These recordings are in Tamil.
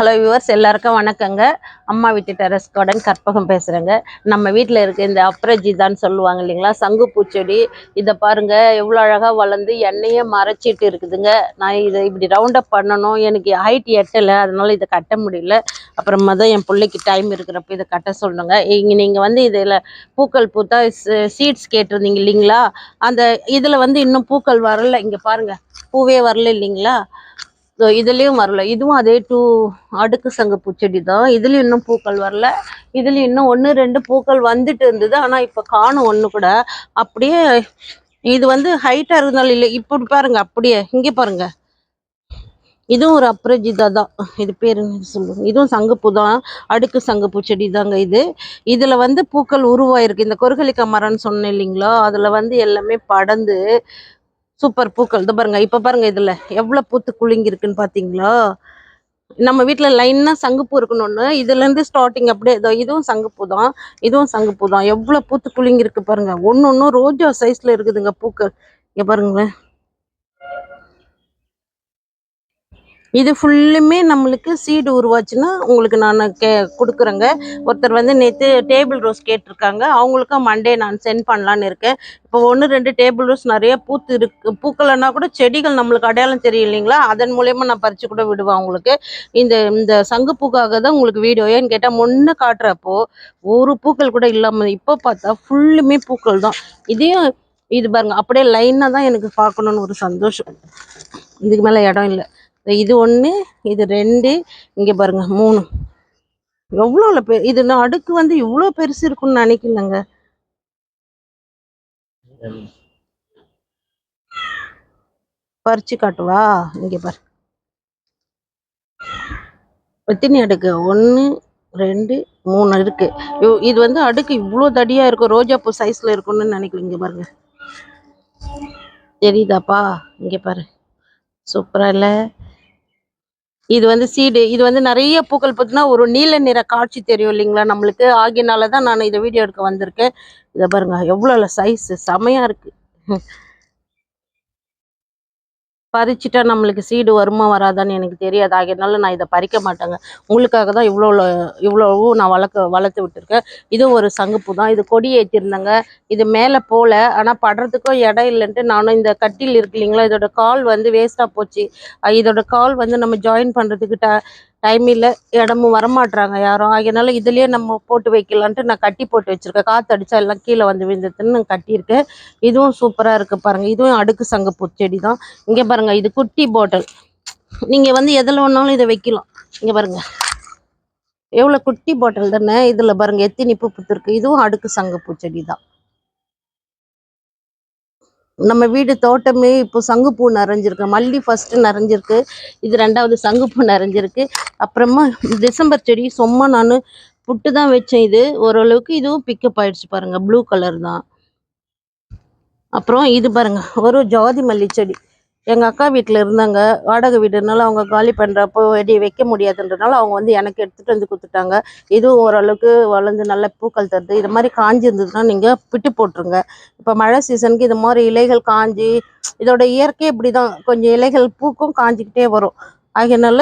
ஹலோ வியூவர்ஸ் எல்லாருக்கும் வணக்கங்க. அம்மா வீட்டு டெரஸ் கார்டன் கற்பகம் பேசுகிறேங்க நம்ம வீட்டில் இருக்க இந்த அப்ரஜிதான்னு சொல்லுவாங்க இல்லைங்களா? சங்கு பூச்செடி இதை பாருங்கள் எவ்வளோ அழகாக வளர்ந்து எண்ணெயே மறைச்சிட்டு இருக்குதுங்க. நான் இதை இப்படி ரவுண்டப் பண்ணணும். எனக்கு ஹைட் எட்டலை. அதனால் இதை கட்ட முடியல. அப்புறமா தான் என் பிள்ளைக்கு டைம் இருக்கிறப்ப இதை கட்ட சொல்லணுங்க. இங்கே நீங்கள் வந்து இதில் பூக்கள் பூத்தா சீட்ஸ் கேட்டிருந்தீங்க இல்லைங்களா? அந்த இதில் வந்து இன்னும் பூக்கள் வரல. இங்கே பாருங்கள் பூவே வரல இல்லைங்களா? ஸோ இதுலேயும் வரல. இதுவும் அதே டூ அடுக்கு சங்கு பூச்செடி தான் இதுலேயும் இன்னும் பூக்கள் வரல. இதுலேயும் இன்னும் ஒன்று ரெண்டு பூக்கள் வந்துட்டு இருந்தது. ஆனால் இப்போ காணும் ஒன்று கூட. அப்படியே இது வந்து ஹைட்டாக இருந்தாலும் இல்லை. இப்படி பாருங்க அப்படியே இங்கே பாருங்க. இதுவும் ஒரு அப்ரஜிதா தான். இது பேர் என்ன சொல்லுங்க? இதுவும் சங்குப்பூ தான். அடுக்கு சங்குப்பூ செடி தாங்க இது. இதில் வந்து பூக்கள் உருவாயிருக்கு. இந்த கொருகலிக்கா மரம்னு சொன்னேன் இல்லைங்களா? அதில் வந்து எல்லாமே படந்து சூப்பர் பூக்கள். இது பாருங்க இப்ப பாருங்க இதுல. எவ்வளோ பூத்து குலுங்கி இருக்குன்னு பாத்தீங்களா? நம்ம வீட்டில் லைனாக சங்குப்பூ இருக்கணும்னு இதுல இருந்து ஸ்டார்டிங் அப்படியே இதோ இதுவும் சங்குப்பூ தான் இதுவும் சங்குப்பூ தான் எவ்வளோ பூத்து குலுங்கி இருக்கு பாருங்க. ஒன்னு ஒன்னும் ரோஜா சைஸ்ல இருக்குதுங்க பூக்கள். இங்கே பாருங்களேன். இது ஃபுல்லுமே நம்மளுக்கு சீடு உருவாச்சுன்னா உங்களுக்கு நான் கே கொடுக்குறேங்க. ஒருத்தர் வந்து நேற்று டேபிள் ரோஸ் கேட்டிருக்காங்க. அவங்களுக்கும் மண்டே நான் சென்ட் பண்ணலான்னு இருக்கேன். இப்போ ஒன்று ரெண்டு டேபிள் ரோஸ் நிறைய பூத்து இருக்கு. பூக்களைன்னா கூட செடிகள் நம்மளுக்கு அடையாளம் தெரியும் இல்லைங்களா? அதன் மூலயமா நான் பறித்து கூட விடுவேன் உங்களுக்கு இந்த இந்த சங்குப்பூக்காக தான் உங்களுக்கு வீடியோ ஏன்னு கேட்டால் முன்ன காட்டுறப்போ ஒரு பூக்கள் கூட இல்லாமல் இப்போ பார்த்தா ஃபுல்லுமே பூக்கள் தான். இதையும் இது பாருங்க அப்படியே லைனாக தான் எனக்கு பார்க்கணுன்னு ஒரு சந்தோஷம். இதுக்கு மேலே இடம் இல்லை. இது ஒன்று இது ரெண்டு இங்கே பாருங்க மூணு. எவ்வளோ பெ இது நான் அடுக்கு வந்து இவ்வளோ பெருசு இருக்கும்னு நினைக்கலங்க. பறிச்சு காட்டுவா? இங்கே பாரு. எத்தனை அடுக்கு? ஒன்று ரெண்டு மூணு இருக்கு இது வந்து அடுக்கு இவ்வளோ தடியா இருக்கும் ரோஜா பூ சைஸ்ல இருக்கும்னு நினைக்கல இங்க பாருங்க. தெரியுதாப்பா? இங்க பாரு. சூப்பரா இல்லை? இது வந்து சீடு இது வந்து நிறைய பூக்கள் பார்த்தீங்கன்னா ஒரு நீல நிற காட்சி தெரியும் இல்லைங்களா நம்மளுக்கு? ஆகியனால தான் நான் இதை வீடியோ எடுக்க வந்திருக்கேன். இதை பாருங்க எவ்வளோ சைஸ் செமையா இருக்கு. பறிச்சுட்டா நம்மளுக்கு சீடு வருமா வராதான்னு எனக்கு தெரியாது. ஆகையனால நான் இதை பறிக்க மாட்டேங்க. உங்களுக்காக தான் இவ்வளோ இவ்வளோவும் நான் வளர்க்க வளர்த்து விட்டுருக்கேன். இது ஒரு சங்குப்பூ தான். இது கொடி ஏற்றிருந்தேங்க இது மேலே போகல ஆனால் படுறதுக்கும் இடம் இல்லைன்ட்டு நானும் இந்த கட்டில் இருக்கு இல்லைங்களா இதோட கால் வந்து வேஸ்ட்டாக போச்சு. இதோட கால் வந்து நம்ம ஜாயின் பண்ணுறதுக்கு ட டைம் இல்லை. இடமும் வரமாட்டுறாங்க யாரும். அதனால இதுலயே நம்ம போட்டு வைக்கலான்ட்டு நான் கட்டி போட்டு வச்சிருக்கேன். காற்று அடிச்சா எல்லாம் கீழே வந்து விழுந்துட்டுன்னு நான் கட்டியிருக்கேன். இதுவும் சூப்பராக இருக்கு பாருங்க. இதுவும் அடுக்கு சங்கப்பூ செடி தான். இங்கே பாருங்க இது குட்டி பாட்டில் நீங்கள் வந்து எதில் வேணாலும் இதை வைக்கலாம். இங்கே பாருங்க. எவ்வளோ குட்டி பாட்டில் தானே. இதில் பாருங்க எத்தினி பூ பூத்துருக்கு. இதுவும் அடுக்கு சங்கப்பூ செடி தான். நம்ம வீடு தோட்டமே இப்போ சங்குப்பூ நிறைஞ்சிருக்கு. மல்லி ஃபஸ்ட்டு நிறைஞ்சிருக்கு. இது ரெண்டாவது சங்குப்பூ நிறைஞ்சிருக்கு. அப்புறமா டிசம்பர் செடி சும்மா நான் புட்டு தான் வச்சேன் இது. ஓரளவுக்கு இதுவும் பிக்கப் ஆயிடுச்சு பாருங்கள் ப்ளூ கலர் தான். அப்புறம் இது பாருங்கள் ஒரு ஜாதி மல்லி செடி. எங்கள் அக்கா வீட்டில் இருந்தாங்க. வாடகை வீடுனால அவங்க காலி பண்ணுறப்போ வெடி வைக்க முடியாதுன்றனால அவங்க வந்து எனக்கு எடுத்துகிட்டு வந்து கொடுத்துட்டாங்க. இதுவும் ஓரளவுக்கு வளர்ந்து நல்ல பூக்கள் தருது. இது மாதிரி காஞ்சி இருந்ததுன்னா நீங்கள் பிட்டு போட்டுருங்க. இப்போ மழை சீசனுக்கு இது மாதிரி இலைகள் காஞ்சி இதோட இயற்கை இப்படி தான் கொஞ்சம் இலைகள் பூக்கும் காஞ்சிக்கிட்டே வரும். அதனால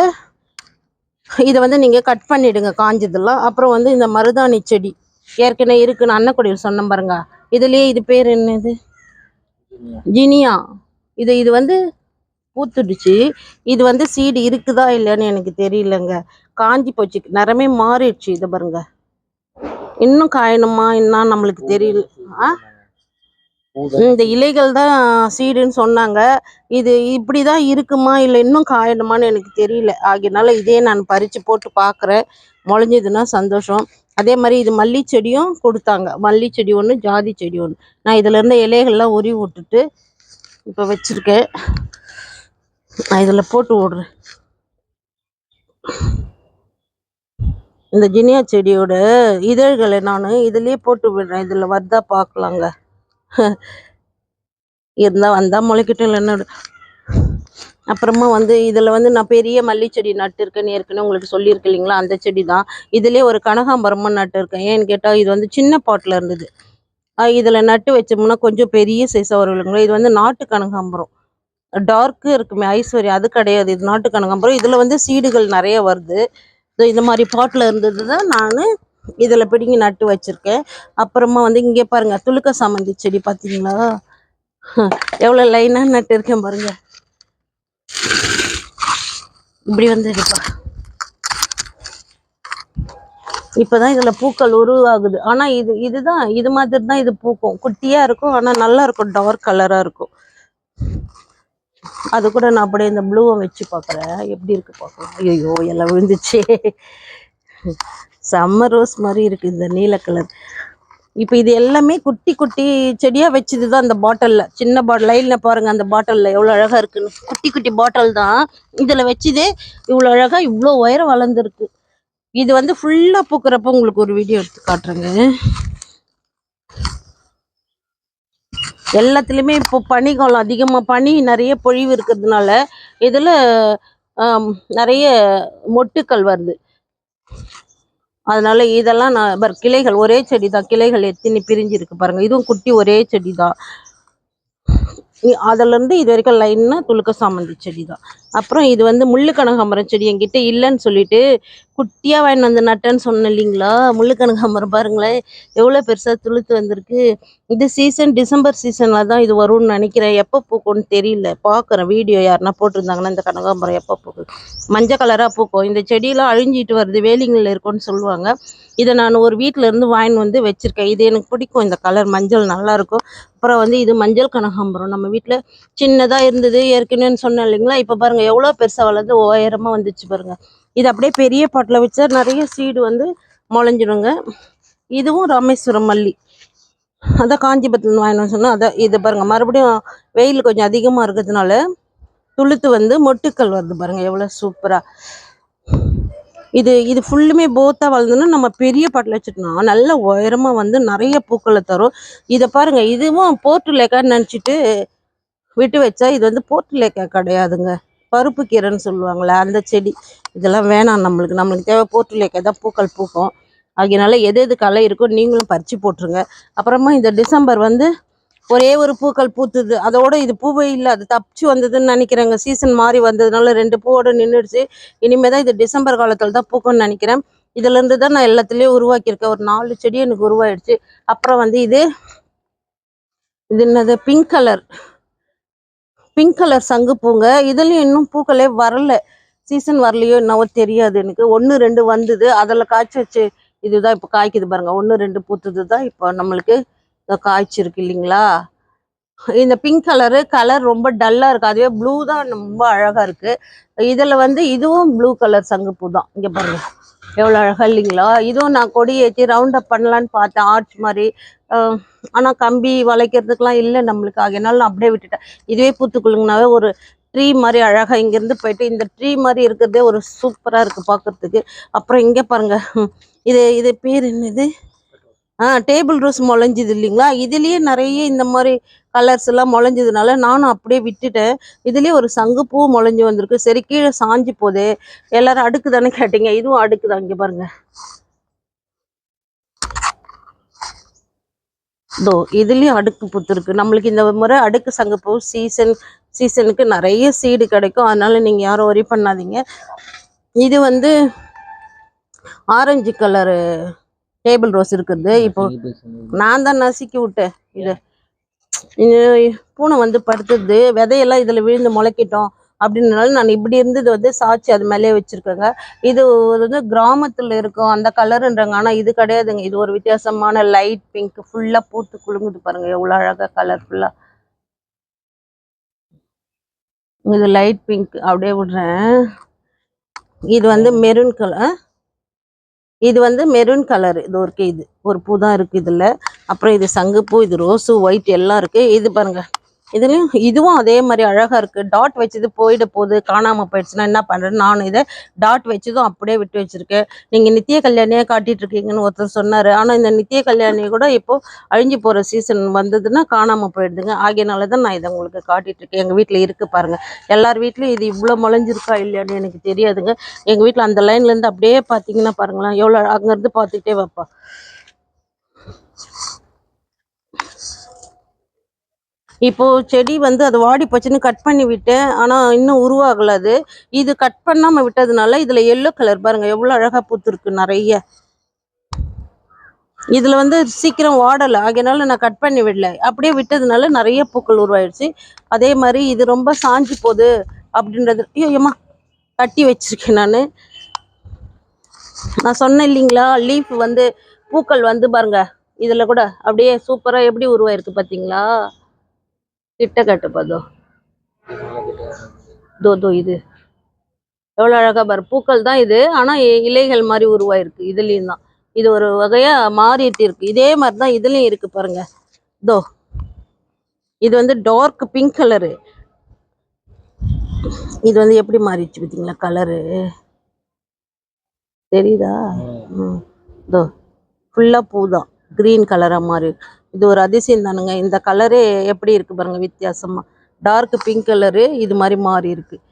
இதை வந்து நீங்கள் கட் பண்ணிவிடுங்க காஞ்சதெல்லாம். அப்புறம் வந்து இந்த மருதாணி செடி. ஏற்கனவே இருக்குன்னு அன்னக்குடியில் சொன்னேன் பாருங்க. இதுலேயே இது பேர் என்னது? ஜினியா. இது இது வந்து பூத்துடுச்சு. இது வந்து சீடு இருக்குதா இல்லைன்னு எனக்கு தெரியலங்க. காஞ்சி போச்சு. நிறமே மாறிடுச்சு. இதை பாருங்க. இன்னும் காயணுமா? என்ன நம்மளுக்கு தெரியல. ஆ? இந்த இலைகள் தான் சீடுன்னு சொன்னாங்க. இது இப்படிதான் இருக்குமா? இல்லை இன்னும் காயணுமான்னு எனக்கு தெரியல. ஆகையினால இதே நான் பறிச்சு போட்டு பார்க்குறேன் முளைஞ்சதுன்னா சந்தோஷம். அதே மாதிரி இது மல்லி செடியும் கொடுத்தாங்க. மல்லி செடி ஒன்று ஜாதி செடி ஒன்று நான் இதுல இருந்த இலைகள்லாம் உருவி விட்டுட்டு இப்போ வச்சிருக்கேன். நான் இதில் போட்டு விடுறேன். இந்த ஜினியா செடியோட இதழ்களை நான் இதுலயே போட்டு விடுறேன். இதில் வருதா பார்க்கலாங்க. இருந்தால் வந்தால் முளைக்கட்டும் இல்லைன்னு அப்புறமா வந்து இதில் வந்து நான் பெரிய மல்லி செடி நட்டுருக்கேன்னு ஏற்கனவே உங்களுக்கு சொல்லியிருக்கேன் இல்லைங்களா? அந்த செடி தான். இதுலேயே ஒரு கனகாம்பரமும் நட்டுருக்கேன் ஏன்னு கேட்டால் இது வந்து சின்ன பாட்டில் இருந்தது. இதில் நட்டு வச்சோம்னா கொஞ்சம் பெரிய சைஸாக வரும் இது வந்து நாட்டு கனகாம்பரம். டார்க்கு இருக்குமே ஐஸ்வர்யா அது கிடையாது இது நாட்டு கனகாம்பரம் இதில் வந்து சீடுகள் நிறைய வருது. இந்த மாதிரி பாட்டில் இருந்தது தான் நான் இதில் பிடிங்கி நட்டு வச்சுருக்கேன். அப்புறமா வந்து இங்கே பாருங்க துளுக்க சாமந்தி செடி பார்த்தீங்களா எவ்வளோ லைனாக நட்டு இருக்கேன் பாருங்க. இப்படி வந்து இருப்பா இப்போதான் இதுல பூக்கள் உருவாகுது. ஆனா இது இதுதான் இது மாதிரி தான் இது பூக்கும். குட்டியா இருக்கும் ஆனா நல்லா இருக்கும் டார்க் கலராக இருக்கும். அது கூட நான் அப்படியே இந்த ப்ளூவை வச்சு பார்க்குறேன். எப்படி இருக்கு பார்க்கலாம். ஐயோ எல்லாம் விழுந்துச்சே. செம்ம ரோஸ் மாதிரி இருக்கு இந்த நீல கலர் இப்போ இது எல்லாமே குட்டி குட்டி செடியாக வச்சது தான் அந்த பாட்டிலில் சின்ன பாட்டில் லைனில் பாருங்க அந்த பாட்டிலில் எவ்வளோ அழகா இருக்குன்னு குட்டி குட்டி பாட்டில் தான். இதில் வச்சதே இவ்வளோ அழகாக இவ்வளோ உயரம் வளர்ந்துருக்கு. இது வந்து ஃபுல்லாக பூக்குறப்ப உங்களுக்கு ஒரு வீடியோ எடுத்து காட்டுறேங்க. எல்லாத்துலேயுமே இப்போ பனிக்காலம் அதிகமாக பனி நிறைய பொழிவு இருக்கிறதுனால இதில் நிறைய மொட்டுக்கள் வருது. அதனால இதெல்லாம் நான் கிளைகள் ஒரே செடி தான் கிளைகள் எத்தனை பிரிஞ்சு இருக்கு பாருங்க. இதுவும் குட்டி ஒரே செடி தான் அதுலேருந்து இது வரைக்கும் லைன்னா துளுக்க சாமந்தி செடி தான் அப்புறம் இது வந்து முள்ளு கனகாம்பரம் செடி என்கிட்ட இல்லைன்னு சொல்லிட்டு குட்டியாக வாங்கி வந்து நட்டேன்னு சொன்னேன் இல்லைங்களா? முள்ளு கனகாம்பரம் பாருங்களேன். எவ்வளோ பெருசாக துளுத்து வந்திருக்கு. இது சீசன் டிசம்பர் சீசனில் தான் இது வரும்னு நினைக்கிறேன். எப்போ பூக்கும்னு தெரியல. பார்க்குறேன் வீடியோ யாருன்னா போட்டிருந்தாங்கன்னா இந்த கனகாம்பரம் எப்போ பூக்கும் மஞ்சள் கலராக பூக்கும். இந்த செடியெல்லாம் அழிஞ்சிட்டு வருது. வேலிங்களில் இருக்கும்னு சொல்லுவாங்க. இதை நான் ஒரு வீட்டிலேருந்து இருந்து வந்து வச்சிருக்கேன். இது எனக்கு பிடிக்கும். இந்த கலர் மஞ்சள் நல்லாயிருக்கும் அப்புறம் வந்து இது மஞ்சள் கனகாம்பரம் நம்ம வீட்டில் சின்னதாக இருந்தது ஏற்கனவே சொன்னேன் இல்லைங்களா? இப்போ பாருங்க எவ்வளோ பெருசாக வளர்ந்து உயரமாக வந்துச்சு பாருங்க. இது அப்படியே பெரிய பாட்டில் வச்சா நிறைய சீடு வந்து முளைஞ்சிடுங்க. இதுவும் ராமேஸ்வரம் மல்லி. அதான் காஞ்சிபுரத்துலேருந்து வாங்கினோம் சொன்னால் அதான் இது பாருங்க மறுபடியும் வெயில் கொஞ்சம் அதிகமாக இருக்கிறதுனால துளுத்து வந்து மொட்டுக்கள் வருது பாருங்க எவ்வளோ சூப்பராக இது இது ஃபுல்லுமே போத்தாக வளர்ந்துன்னா நம்ம பெரிய பாட்டில் வச்சுட்டோம்னா நல்ல உயரமாக வந்து நிறைய பூக்களை தரும். இதை பாருங்க இதுவும் போர்ட்டு லேக்கான்னு நினச்சிட்டு விட்டு வச்சா இது வந்து போர்ட்டு லேக்கா கிடையாதுங்க. பருப்பு கீரைன்னு சொல்லுவாங்களே அந்த செடி. இதெல்லாம் வேணாம் நம்மளுக்கு. நம்மளுக்கு தேவை போர்ட்டு லேக்கா தான் பூக்கள் பூக்கும். அதனால எது எது களை இருக்கோ நீங்களும் பறித்து போட்டுருங்க. அப்புறமா இந்த டிசம்பர் வந்து ஒரே ஒரு பூக்கள் பூத்துது. அதோட இது பூவே இல்லை. அது தப்பிச்சு வந்ததுன்னு நினைக்கிறேங்க. சீசன் மாறி வந்ததுனால ரெண்டு பூவோட நின்றுடுச்சு இனிமே தான் இது டிசம்பர் காலத்தில் தான் பூக்கும்னு நினைக்கிறேன். இதுல இருந்து தான் நான் எல்லாத்துலேயும் உருவாக்கியிருக்கேன். ஒரு நாலு செடி எனக்கு உருவாயிடுச்சு. அப்புறம் வந்து இது இது என்னது? பிங்க் கலர் பிங்க் கலர் சங்கு பூங்க. இதுலயும் இன்னும் பூக்களே வரல. சீசன் வரலையோ என்னவோ தெரியாது எனக்கு. ஒன்று ரெண்டு வந்தது. அதில் காய்ச்சி வச்சு இதுதான் இப்போ காய்க்குது பாருங்க. ஒன்று ரெண்டு பூத்தது தான் இப்போ நம்மளுக்கு இதோ காய்ச்சிருக்கு இல்லைங்களா? இந்த பிங்க் கலரு கலர் ரொம்ப டல்லாக இருக்குது அதுவே ப்ளூ தான் ரொம்ப அழகாக இருக்குது இதில் வந்து இதுவும் ப்ளூ கலர் சங்குப்பூ தான். இங்கே பாருங்கள் எவ்வளோ அழகாக இல்லைங்களா? இதுவும் நான் கொடி ஏற்றி ரவுண்ட் அப் பண்ணலான்னு பார்த்தேன். ஆர்ச் மாதிரி. ஆனால் கம்பி வளைக்கிறதுக்கெலாம் இல்லை நம்மளுக்கு. ஆகினாலும் நான் அப்படியே விட்டுட்டேன். இதுவே பூத்துக்குள்ளுங்கனாவே ஒரு ட்ரீ மாதிரி அழகாக இங்கேருந்து போயிட்டு இந்த ட்ரீ மாதிரி இருக்கிறதே ஒரு சூப்பராக இருக்குது பார்க்குறதுக்கு அப்புறம் இங்கே பாருங்கள் இது இது பேர் என்னது? டேபிள் ரோஸ் முளைஞ்சிது இல்லைங்களா? இதுலேயே நிறைய இந்த மாதிரி கலர்ஸ் எல்லாம் முளைஞ்சதுனால நானும் அப்படியே விட்டுட்டேன். இதுலேயே ஒரு சங்குப்பூ முளைஞ்சு வந்திருக்கு. சரி கீழே சாஞ்சு போதே எல்லாரும் அடுக்கு தானே கேட்டீங்க? இதுவும் அடுக்கு தான். பாருங்க. இதோ இதுலேயும் அடுக்கு புத்துருக்கு நம்மளுக்கு இந்த முறை அடுக்கு சங்குப்பூ சீசன் சீசனுக்கு நிறைய சீடு கிடைக்கும். அதனால நீங்கள் யாரும் ஒரி பண்ணாதீங்க. இது வந்து ஆரஞ்சு கலரு டேபிள் ரோஸ் இருக்குது. இப்போ நான் தான் நசுக்கி விட்டேன் இது. பூனை வந்து படுத்துது. விதையெல்லாம் இதில் விழுந்து முளைக்கிட்டோம் அப்படின்றனால நான் இப்படி இருந்தது வந்து சாச்சி அது மேலே வச்சிருக்கேங்க. இது வந்து கிராமத்தில் இருக்கும். அந்த கலருன்றாங்க. ஆனால் இது கிடையாதுங்க. இது ஒரு வித்தியாசமான லைட் பிங்க். ஃபுல்லாக பூத்து குலுங்குது பாருங்க. எவ்வளோ அழகாக கலர்ஃபுல்லாக இது லைட் பிங்க். அப்படியே விடுறேன். இது வந்து மெரூன் கலர். இது வந்து மெரூன் கலர் இது ஒரு இது. ஒரு பூ தான் இருக்கு இதுல. அப்புறம் இது சங்குப்பூ இது ரோஸு ஒயிட் எல்லாம் இருக்கு. இது பாருங்க. இதுலேயும் இதுவும் அதே மாதிரி அழகாக இருக்குது டாட் வச்சது போயிட போகுது. காணாமல் போயிடுச்சுன்னா என்ன பண்ணுறேன் நான் இதை டாட் வச்சதும் அப்படியே விட்டு வச்சுருக்கேன். நீங்கள் நித்திய கல்யாணியே காட்டிகிட்டு இருக்கீங்கன்னு ஒருத்தர் சொன்னார். ஆனால் இந்த நித்திய கல்யாணி கூட இப்போது அழிஞ்சு போகிற சீசன் வந்ததுன்னா காணாமல் போயிடுதுங்க. ஆகையனால தான் நான் இதை உங்களுக்கு காட்டிகிட்ருக்கேன் இருக்கேன். வீட்டில் இருக்குது பாருங்கள் எல்லார் வீட்லேயும் இது இவ்வளோ முளைஞ்சிருக்கா இல்லையான்னு எனக்கு தெரியாதுங்க. எங்கள் வீட்டில் அந்த லைன்லேருந்து அப்படியே பார்த்தீங்கன்னா பாருங்களேன். எவ்வளோ அங்கேருந்து பார்த்துக்கிட்டே வைப்பா. இப்போ செடி வந்து அது வாடி போச்சுன்னு கட் பண்ணி விட்டேன். ஆனால் இன்னும் உருவாகல அது. இது கட் பண்ணாமல் விட்டதுனால இதில் எல்லோ கலர் பாருங்க. எவ்வளோ அழகாக பூத்துருக்கு நிறைய. இதில் வந்து சீக்கிரம் வாடலை. ஆகையனால நான் கட் பண்ணி விடல. அப்படியே விட்டதுனால நிறைய பூக்கள் உருவாயிடுச்சு அதே மாதிரி இது ரொம்ப சாஞ்சு போகுது அப்படின்றது. ஐயோம்மா கட்டி வச்சிருக்கேன் நான். நான் சொன்னேன் இல்லைங்களா லீஃப் வந்து பூக்கள் வந்து பாருங்க இதில் கூட அப்படியே சூப்பராக எப்படி உருவாயிருக்கு பார்த்தீங்களா கிட்ட கட்டுப்பதோ தோ தோ இது எவ்வளோ அழகா பாரு பூக்கள் தான் இது ஆனால் இலைகள் மாதிரி உருவாயிருக்கு இதுலேயும் தான் இது ஒரு வகையா மாறிட்டு இருக்கு இதே மாதிரி தான் இதுலயும் இருக்கு பாருங்க தோ இது வந்து டார்க் பிங்க் கலரு இது வந்து எப்படி மாறிடுச்சு பார்த்தீங்களா கலரு தெரியுதா ம் இதோ ஃபுல்லாக பூ தான் க்ரீன் கலராக மாறி இருக்கு. இது ஒரு அதிசயம் தானுங்க. இந்த கலரே எப்படி இருக்கு பாருங்க வித்தியாசமா. டார்க் பிங்க் கலரு இது மாதிரி மாறி இருக்குது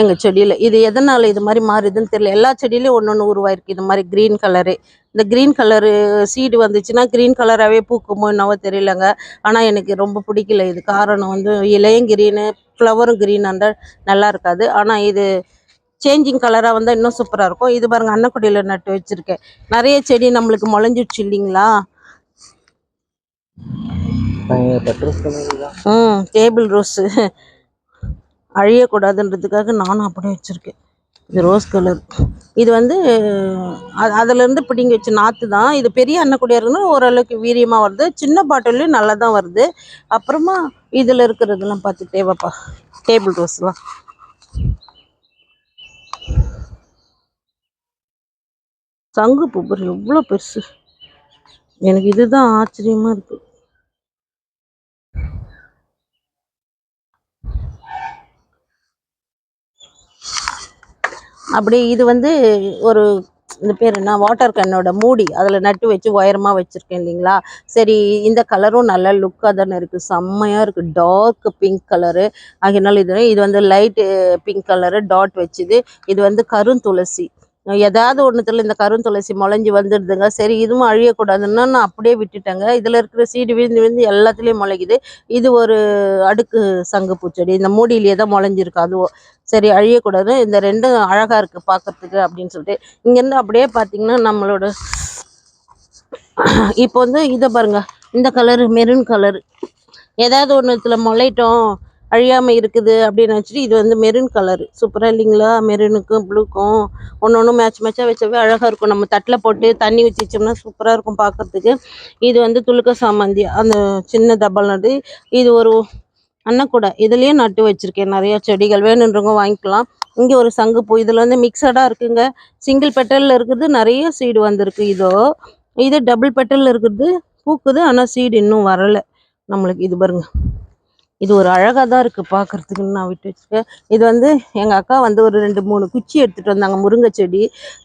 எங்க செடியில. இது எதனால இது மாதிரி மாறுதுன்னு தெரியல. எல்லா செடியிலையும் ஒன்று ஒன்று உருவாயிருக்கு. இது மாதிரி க்ரீன் கலரு இந்த க்ரீன் கலரு சீடு வந்துச்சுன்னா க்ரீன் கலராகவே பூக்குமோ என்னவோ தெரியலங்க. ஆனால் எனக்கு ரொம்ப பிடிக்கல. இது காரணம் வந்து இலையும் க்ரீனு ஃப்ளவரும் க்ரீன் இருந்தால் நல்லா இருக்காது. ஆனால் இது சேஞ்சிங் கலராக வந்தால் இன்னும் சூப்பராக இருக்கும். இது பாருங்க அன்னக்குடியில் நட்டு வச்சுருக்கேன். நிறைய செடி நம்மளுக்கு முளைஞ்சிடுச்சு இல்லைங்களா? ம் டேபிள் ரோஸு அழியக்கூடாதுன்றதுக்காக நானும் அப்படியே வச்சுருக்கேன். இது ரோஸ் கலர் இது வந்து அது அதுலேருந்து பிடிங்கி வச்ச நாற்று தான். இது பெரிய அன்னக்குடியாக ஓரளவுக்கு வீரியமாக வருது. சின்ன பாட்டிலையும் நல்லா தான் வருது. அப்புறமா இதில் இருக்கிறதெல்லாம் பார்த்து தேவைப்பா. டேபிள் ரோஸ்லாம் சங்கு பூ எவ்வளோ பெருசு. எனக்கு இதுதான் ஆச்சரியமா இருக்கு. அப்படி இது வந்து ஒரு இந்த பேர் என்ன? வாட்டர் கன்னோட மூடி அதில் நட்டு வச்சு உயரமாக வச்சுருக்கேன் இல்லைங்களா? சரி இந்த கலரும் நல்ல லுக்காக தானே இருக்குது செம்மையாக இருக்குது டார்க் பிங்க் கலரு அதனால இது இது வந்து லைட்டு பிங்க் கலரு டாட் வச்சுது. இது வந்து கருந்துளசி. ஏதாவது ஒன்றுத்துல இந்த கருந்துளசி முளைஞ்சி வந்துடுதுங்க. சரி இதுவும் அழியக்கூடாதுன்னு நான் அப்படியே விட்டுட்டேங்க. இதில் இருக்கிற சீடு விழுந்து விழுந்து எல்லாத்துலேயும் முளைக்குது. இது ஒரு அடுக்கு சங்கு பூச்செடி. இந்த மூடியிலேயே தான் முளைஞ்சிருக்கு. அதுவும் சரி அழியக்கூடாது. இந்த ரெண்டும் அழகாக இருக்குது பார்க்கறதுக்கு அப்படின்னு சொல்லிட்டு. இங்கேருந்து அப்படியே பார்த்தீங்கன்னா நம்மளோட இப்போ வந்து இதை பாருங்க. இந்த கலர் மெரூன் கலர் ஏதாவது ஒன்றுத்துல முளைட்டோம். அழியாம இருக்குது அப்படின்னு வச்சுட்டு இது வந்து மெரூன் கலர் சூப்பரா இல்லைங்களா? மெரூனுக்கும் ப்ளூக்கும் ஒன்று ஒன்று மேட்ச் மேட்சாக வச்சவே அழகா இருக்கும். நம்ம தட்டில் போட்டு தண்ணி ஊற்றி வச்சோம்னா சூப்பரா இருக்கும் பார்க்குறதுக்கு. இது வந்து துளுக்க சாமந்தி. அந்த சின்ன டப்பல் நடு. இது ஒரு அன்னக்கூடை. இதுலயும் நட்டு வச்சிருக்கேன். நிறைய செடிகள் வேணுன்றவங்க வாங்கிக்கலாம். இங்க ஒரு சங்குப்பூ இதுல வந்து மிக்சடாக இருக்குங்க. சிங்கிள் பெட்டல்ல இருக்கிறது நிறைய சீடு வந்திருக்கு. இதோ இது டபுள் பெட்டல்ல இருக்குது. பூக்குது. ஆனா சீடு இன்னும் வரல. நம்மளுக்கு இது பாருங்க. இது ஒரு அழகாக தான் இருக்குது பார்க்கறதுக்குன்னு நான் விட்டு வச்சுருக்கேன் இது வந்து எங்கள் அக்கா வந்து ஒரு ரெண்டு மூணு குச்சி எடுத்துகிட்டு வந்தாங்க முருங்கை செடி.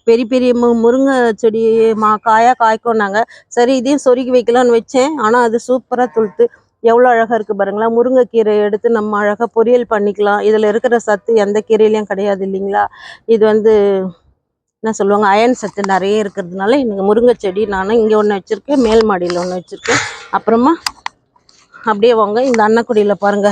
பெரிய பெரிய மு முருங்கை செடி மா காயாக காய்க்கோன்னாங்க சரி இதையும் சொருகி வைக்கலாம்னு வச்சேன். ஆனால் அது சூப்பராக துளுத்து. எவ்வளோ அழகாக இருக்குது பாருங்களேன். முருங்கைக்கீரை எடுத்து நம்ம அழகாக பொரியல் பண்ணிக்கலாம். இதில் இருக்கிற சத்து எந்த கீரையிலையும் கிடையாது இல்லைங்களா? இது வந்து என்ன சொல்லுவாங்க? அயன் சத்து நிறைய இருக்கிறதுனால எனக்கு முருங்கை செடி நானும் இங்கே ஒன்று வச்சுருக்கேன். மேல் மாடியில் ஒன்று வச்சுருக்கேன். அப்புறமா அப்படியே வாங்க. இந்த அன்னக்குடியில் பாருங்க.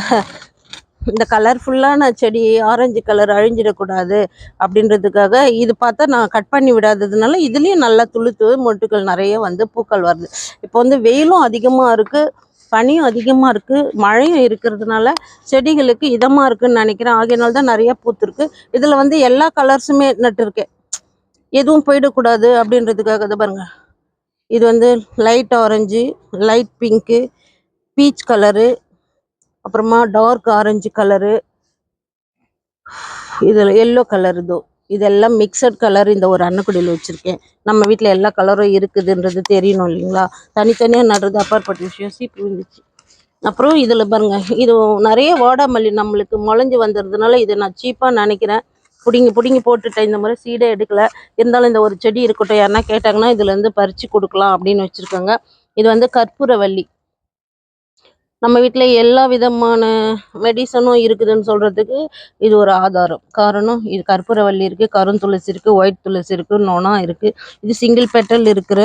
இந்த கலர்ஃபுல்லான செடி ஆரஞ்சு கலர் அழிஞ்சிடக்கூடாது அப்படின்றதுக்காக இது பார்த்தா நான் கட் பண்ணி விடாததுனால இதுலேயும் நல்லா துளுத்து மொட்டுக்கள் நிறைய வந்து பூக்கள் வருது. இப்போ வந்து வெயிலும் அதிகமாக இருக்குது பனியும் அதிகமாக இருக்குது மழையும் இருக்கிறதுனால செடிகளுக்கு இதமாக இருக்குதுன்னு நினைக்கிறேன். ஆகையினால தான் நிறைய பூத்துருக்கு. இதில் வந்து எல்லா கலர்ஸுமே நட்டுருக்கேன் எதுவும் போயிடக்கூடாது அப்படின்றதுக்காக தான் பாருங்கள் இது வந்து light orange light pink peach colour அப்புறமா டார்க் ஆரஞ்சு கலரு. இதில் எல்லோ கலர் இதோ. இதெல்லாம் மிக்சட் கலர் இந்த ஒரு அன்னக்குடியில் வச்சுருக்கேன். நம்ம வீட்டில் எல்லா கலரும் இருக்குதுன்றது தெரியணும் இல்லைங்களா? தனித்தனியாக நடுறது அப்பாற்பட்ட விஷயம். சீப்பு இருந்துச்சு அப்புறம் இதில் பாருங்க. இது நிறைய வாடாமல்லி நம்மளுக்கு முளைஞ்சு வந்துடுறதுனால இதை நான் சீப்பாக நினைக்கிறேன். பிடிங்கி பிடிங்கி போட்டுட்டேன். இந்த மாதிரி சீடே எடுக்கல. இருந்தாலும் இந்த ஒரு செடி இருக்கட்டும். யாருன்னா கேட்டாங்கன்னா இதுலேருந்து பறித்து கொடுக்கலாம் அப்படின்னு வச்சுருக்காங்க. இது வந்து கற்பூரவள்ளி. நம்ம வீட்டில் எல்லா விதமான மெடிசனும் இருக்குதுன்னு சொல்கிறதுக்கு இது ஒரு ஆதாரம். காரணம் இது கற்பூரவள்ளி இருக்குது கருந்துளசி இருக்குது ஒயிட் துளசி இருக்குது நொணா இருக்குது இது சிங்கிள் பெட்டல் இருக்கிற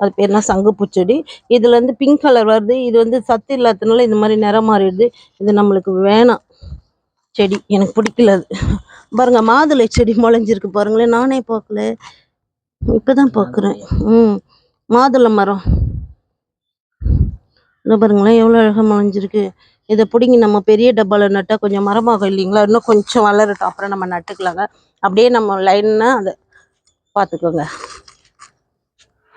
அது பேர் என்ன சங்குப்பூ செடி இதுல பிங்க் கலர் வருது. இது வந்து சத்து இல்லாததுனால இந்த மாதிரி நிறம் மாறிடுது. இது நம்மளுக்கு வேணாம். செடி எனக்கு பிடிக்கல அது. மாதுளை செடி முளைஞ்சிருக்கு பாருங்களேன். நானே பார்க்கல. இப்போ தான் பார்க்குறேன். ம். மாதுளை மரம். இந்த பாருங்களேன் எவ்வளோ அழகாக முளைஞ்சிருக்கு இதை பிடிங்கி நம்ம பெரிய டப்பாவில் நட்டால் கொஞ்சம் மரமாகும் இல்லைங்களா? இன்னும் கொஞ்சம் வளரட்டும். அப்புறம் நம்ம நட்டுக்கலாங்க. அப்படியே நம்ம லைனாக அதை பார்த்துக்கோங்க.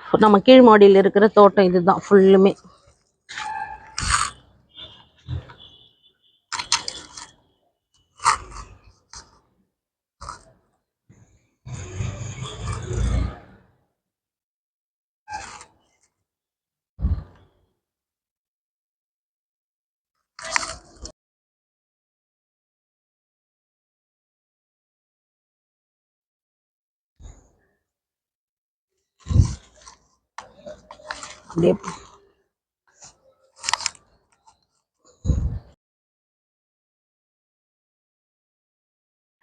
நம்ம கீழ் மாடியில் இருக்கிற தோட்டம் இதுதான் ஃபுல்லுமே அப்படியே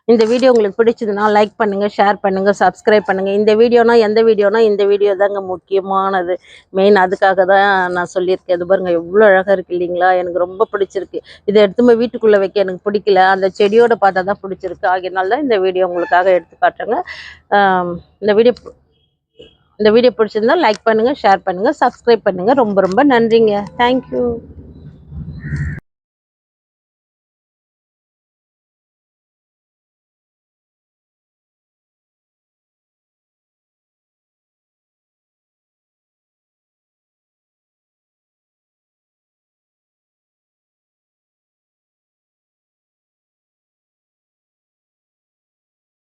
இந்த வீடியோ உங்களுக்கு பிடிச்சதுன்னா லைக் பண்ணுங்க ஷேர் பண்ணுங்க சப்ஸ்கிரைப் பண்ணுங்க. இந்த வீடியோனா எந்த வீடியோனா இந்த வீடியோ தாங்க முக்கியமானது. மெயின் அதுக்காக தான் நான் சொல்லியிருக்கேன். இது பாருங்க எவ்வளோ அழகாக இருக்கு இல்லைங்களா? எனக்கு ரொம்ப பிடிச்சிருக்கு. இதை எடுத்து போய் வீட்டுக்குள்ளே வைக்க எனக்கு பிடிக்கல. அந்த செடியோட பார்த்தா தான் பிடிச்சிருக்கு. ஆகியனால தான் இந்த வீடியோ உங்களுக்காக எடுத்து காட்டுறேங்க. இந்த வீடியோ இந்த வீடியோ பிடிச்சிருந்தா லைக் பண்ணுங்கள் ஷேர் பண்ணுங்கள் சப்ஸ்கிரைப் பண்ணுங்கள் ரொம்ப ரொம்ப நன்றிங்க. தேங்க்யூ